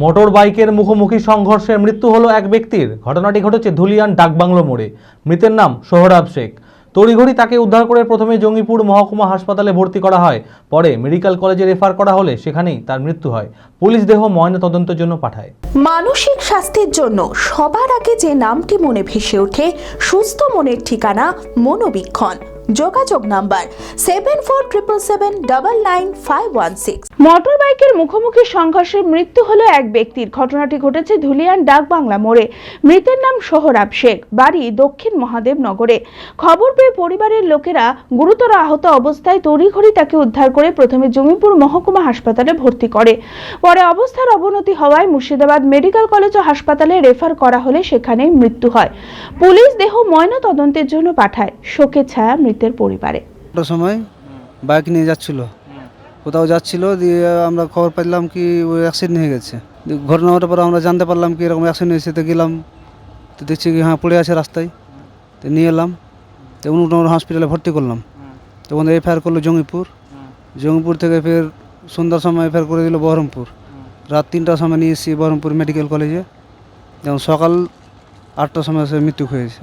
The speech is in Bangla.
মোটর বাইকের মুখোমুখি সংঘর্ষে মৃত্যু হলো এক ব্যক্তির। ঘটনাটি ঘটেছে ধুলিয়ান ডাকবাংলো মোড়ে। মৃতের নাম সোহরাব শেখ। তড়িঘড়ি তাকে উদ্ধার করে প্রথমে জঙ্গিপুর মহকুমা হাসপাতালে ভর্তি করা হয়। পরে মেডিকেল কলেজে রেফার করা হলে সেখানেই তার মৃত্যু হয়। পুলিশ দেহ ময়না তদন্তের জন্য পাঠায়। মানসিক স্বাস্থ্যের জন্য সবার আগে যে নামটি মনে ভেসে ওঠে, সুস্থ মনের ঠিকানা মনোবীক্ষণ। যোগাযোগ number seven four triple seven double nine five one six motor বাইকের মুখোমুখি সংঘর্ষে মৃত্যু হলো এক ব্যক্তির। ঘটনাটি ঘটেছে ধুলিয়ান ডাকবাংলা মোড়ে। মৃতের নাম সোহরাব শেখ, বাড়ি দক্ষিণ মহাদেব নগরে খবর পেয়ে পরিবারের লোকেরা গুরুতর আহত অবস্থায় তড়িঘড়ি তাকে উদ্ধার করে প্রথমে জমিপুর মহকুমা হাসপাতালে ভর্তি করে। পরে অবস্থার অবনতি হওয়ায় মুর্শিদাবাদ মেডিকেল কলেজ ও হাসপাতালে রেফার করা হলে সেখানেই মৃত্যু হয়। পুলিশ দেহ ময়না তদন্তের জন্য পাঠায়। শোকের ছায়া মৃতের পরিবারে। সময় বাইক নিয়ে যাচ্ছিল। কোথাও যাচ্ছিল, দিয়ে আমরা খবর পেলাম কি ওই অ্যাক্সিডেন্ট হয়ে গেছে। ঘটনা হওয়ার পর আমরা জানতে পারলাম কি এরকম অ্যাক্সিডেন্ট হয়েছে, তো গেলাম। তো দেখছি কি হ্যাঁ পড়ে আছে রাস্তায়। তো নিয়ে এলাম। তো অনুনগর হসপিটালে ভর্তি করলাম। তখন এফআইআর করল জঙ্গিপুর। জঙ্গিপুর থেকে ফের সন্ধ্যার সময় এফআইআর করে দিল বহরমপুর। রাত তিনটার সময় নিয়ে এসেছি বহরমপুর মেডিকেল কলেজে। যেমন সকাল আটটার সময় সে মৃত্যু হয়েছে।